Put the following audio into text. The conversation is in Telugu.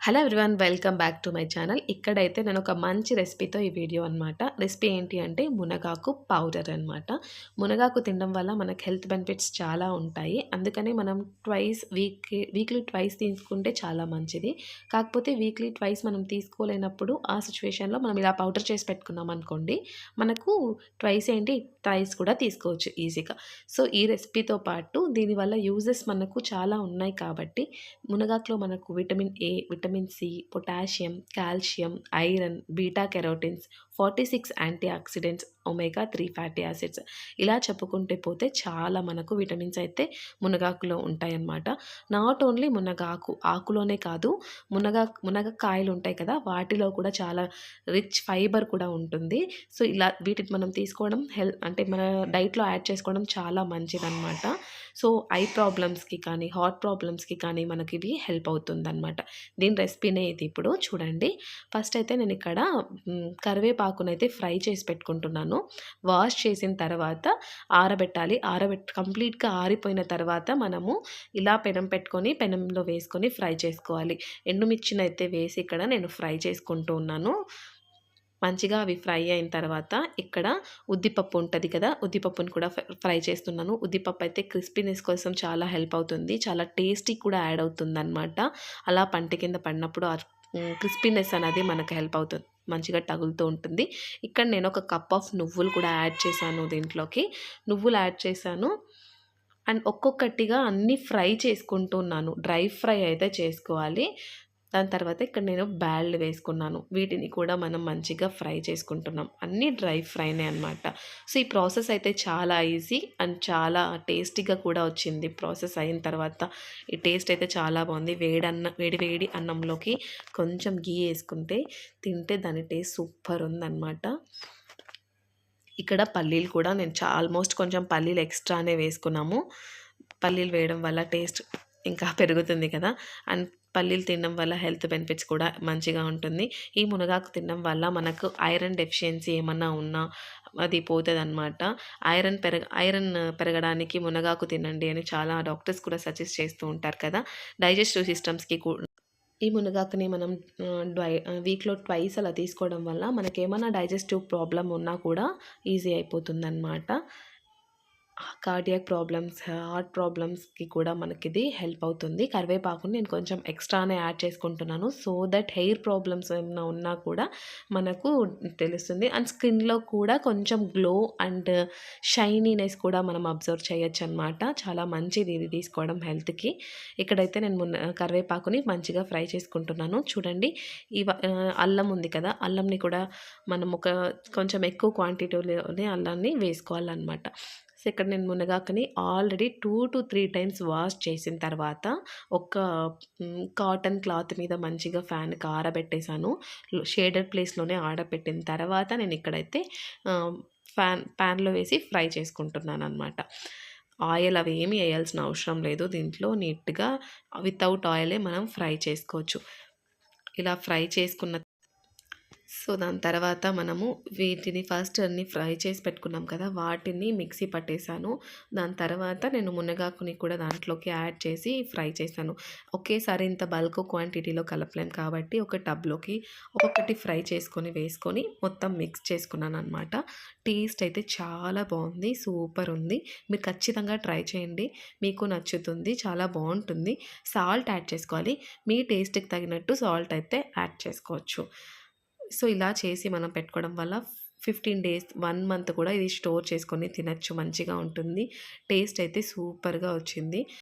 Hello everyone welcome back to my channel. ఇక్కడైతే నేను ఒక మంచి రెసిపీతో ఈ వీడియో అనమాట రెసిపీ ఏంటి అంటే మునగాకు పౌడర్ అనమాట మునగాకు తినడం వల్ల మనకు హెల్త్ బెనిఫిట్స్ చాలా ఉంటాయి. అందుకనే మనం ట్వైస్ వీక్ వీక్లీ ట్వైస్ తీసుకుంటే చాలా మంచిది. కాకపోతే వీక్లీ ట్వైస్ మనం తీసుకోలేనప్పుడు ఆ సిచ్యువేషన్లో మనం ఇలా పౌడర్ చేసి పెట్టుకున్నాం అనుకోండి మనకు ట్వైస్ ఏంటి ట్వైస్ కూడా తీసుకోవచ్చు ఈజీగా. సో ఈ రెసిపీతో పాటు దీనివల్ల యూజెస్ మనకు చాలా ఉన్నాయి కాబట్టి మునగాకులో మనకు vitamin A vitamin vitamin C potassium calcium iron beta carotene forty six antioxidants omega three fatty acids. ఇలా చెప్పుకుంటే పోతే చాలా మనకు విటమిన్స్ అయితే మునగాకులో ఉంటాయన్నమాట. నాట్ ఓన్లీ మునగాకు ఆకులోనే కాదు మునగా మునగకాయలు ఉంటాయి కదా వాటిలో కూడా చాలా రిచ్ ఫైబర్ కూడా ఉంటుంది. సో ఇలా వీటిని మనం తీసుకోవడం హెల్త్ అంటే మన డైట్లో యాడ్ చేసుకోవడం చాలా మంచిదన్నమాట. సో ఐ ప్రాబ్లమ్స్కి కానీ హార్ట్ ప్రాబ్లమ్స్కి కానీ మనకి ఇవి హెల్ప్ అవుతుందన్నమాట. దీని రెసిపీనే ఇది ఇప్పుడు. చూడండి. ఫస్ట్ అయితే నేను ఇక్కడ కరివేపాకు ఆకునైతే ఫ్రై చేసి పెట్టుకుంటున్నాను. వాష్ చేసిన తర్వాత ఆరబెట్టాలి. ఆరబెట్ కంప్లీట్గా ఆరిపోయిన తర్వాత మనము ఇలా పెనం పెట్టుకొని పెనంలో వేసుకొని ఫ్రై చేసుకోవాలి. ఎండుమిర్చిని అయితే వేసి ఇక్కడ నేను ఫ్రై చేసుకుంటూ ఉన్నాను. మంచిగా అవి ఫ్రై అయిన తర్వాత ఇక్కడ ఉద్దిపప్పు ఉంటుంది కదా ఉద్దిపప్పును కూడా ఫ్రై చేస్తున్నాను. ఉద్దిపప్పు అయితే క్రిస్పీనెస్ కోసం చాలా హెల్ప్ అవుతుంది. చాలా టేస్టీ కూడా యాడ్ అవుతుంది అలా పంట కింద పడినప్పుడు క్రిస్పీనెస్ అనేది మనకు హెల్ప్ అవుతుంది. మంచిగా తగులుతూ ఉంటుంది. ఇక్కడ నేను ఒక కప్ ఆఫ్ నువ్వులు కూడా యాడ్ చేశాను దీంట్లోకి. నువ్వులు యాడ్ చేశాను. అండ్ ఒక్కొక్కటిగా అన్నీ ఫ్రై చేసుకుంటున్నాను డ్రై ఫ్రై అయితే చేసుకోవాలి. దాని తర్వాత ఇక్కడ నేను బ్యాల్డ్ వేసుకున్నాను. వీటిని కూడా మనం మంచిగా ఫ్రై చేసుకుంటున్నాం. అన్నీ డ్రై ఫ్రైనే అనమాట సో ఈ ప్రాసెస్ అయితే చాలా ఈజీ అండ్ చాలా టేస్టీగా కూడా వచ్చింది. ప్రాసెస్ అయిన తర్వాత ఈ టేస్ట్ అయితే చాలా బాగుంది. వేడి అన్న వేడి వేడి అన్నంలోకి కొంచెం గీ వేసుకుంటే తింటే దాని టేస్ట్ సూపర్ ఉందన్నమాట. ఇక్కడ పల్లీలు కూడా నేను ఆల్మోస్ట్ కొంచెం పల్లీలు ఎక్స్ట్రానే వేసుకున్నాము. పల్లీలు వేయడం వల్ల టేస్ట్ ఇంకా పెరుగుతుంది కదా. అండ్ పల్లీలు తినడం వల్ల హెల్త్ బెనిఫిట్స్ కూడా మంచిగా ఉంటుంది. ఈ మునగాకు తినడం వల్ల మనకు ఐరన్ డెఫిషియన్సీ ఏమన్నా ఉన్నా అది పోతుంది అనమాట ఐరన్ పెరగ ఐరన్ పెరగడానికి మునగాకు తినండి అని చాలా డాక్టర్స్ కూడా సజెస్ట్ చేస్తూ ఉంటారు కదా. డైజెస్టివ్ సిస్టమ్స్కి కూడా ఈ మునగాకుని మనం డై వీక్లో ట్వైస్ అలా తీసుకోవడం వల్ల మనకేమైనా డైజెస్టివ్ ప్రాబ్లం ఉన్నా కూడా ఈజీ అయిపోతుందన్నమాట. కార్డియాక్ ప్రాబ్లమ్స్ హార్ట్ ప్రాబ్లమ్స్కి కూడా మనకి ఇది హెల్ప్ అవుతుంది. కరివేపాకుని నేను కొంచెం ఎక్స్ట్రానే యాడ్ చేసుకుంటున్నాను. సో దట్ హెయిర్ ప్రాబ్లమ్స్ ఏమైనా ఉన్నా కూడా మనకు తెలుస్తుంది. అండ్ స్కిన్లో కూడా కొంచెం గ్లో అండ్ షైనీనెస్ కూడా మనం అబ్జర్వ్ చేయొచ్చు అనమాట చాలా మంచిది ఇది తీసుకోవడం హెల్త్కి. ఇక్కడైతే నేను మొన్న కరివేపాకుని మంచిగా ఫ్రై చేసుకుంటున్నాను. చూడండి ఇవ అల్లం ఉంది కదా అల్లంని కూడా మనం ఒక కొంచెం ఎక్కువ క్వాంటిటీలోనే అల్లాన్ని వేసుకోవాలన్నమాట. సో ఇక్కడ నేను మునగాకని already two to three times wash చేసిన తర్వాత ఒక కాటన్ క్లాత్ మీద మంచిగా ఫ్యాన్కి ఆరబెట్టేశాను షేడెడ్ ప్లేస్లోనే ఆడబెట్టిన తర్వాత నేను ఇక్కడైతే ఫ్యాన్ ప్యాన్లో వేసి ఫ్రై చేసుకుంటున్నాను అనమాట ఆయిల్ అవి ఏమి వేయాల్సిన అవసరం లేదు. దీంట్లో నీట్గా వితౌట్ ఆయిలే మనం ఫ్రై చేసుకోవచ్చు. ఇలా ఫ్రై చేసుకున్న సో దాని తర్వాత మనము వీటిని ఫస్ట్ అన్ని ఫ్రై చేసి పెట్టుకున్నాం కదా వాటిని మిక్సీ పట్టేశాను. దాని తర్వాత నేను మునగాకుని కూడా దాంట్లోకి యాడ్ చేసి ఫ్రై చేశాను. ఒకేసారి ఇంత బల్క్ క్వాంటిటీలో కలపలేం కాబట్టి ఒక టబ్లోకి ఒక్కొక్కటి ఫ్రై చేసుకొని వేసుకొని మొత్తం మిక్స్ చేసుకున్నాను అనమాట టేస్ట్ అయితే చాలా బాగుంది సూపర్ ఉంది. మీరు ఖచ్చితంగా ట్రై చేయండి. మీకు నచ్చుతుంది చాలా బాగుంటుంది. సాల్ట్ యాడ్ చేసుకోవాలి. మీ టేస్ట్కి తగినట్టు సాల్ట్ అయితే యాడ్ చేసుకోవచ్చు. సో ఇలా చేసి మనం పెట్టుకోవడం వల్ల ఫిఫ్టీన్ డేస్ వన్ మంత్ కూడా ఇది స్టోర్ చేసుకొని తినచ్చు మంచిగా ఉంటుంది. టేస్ట్ అయితే సూపర్గా వచ్చింది.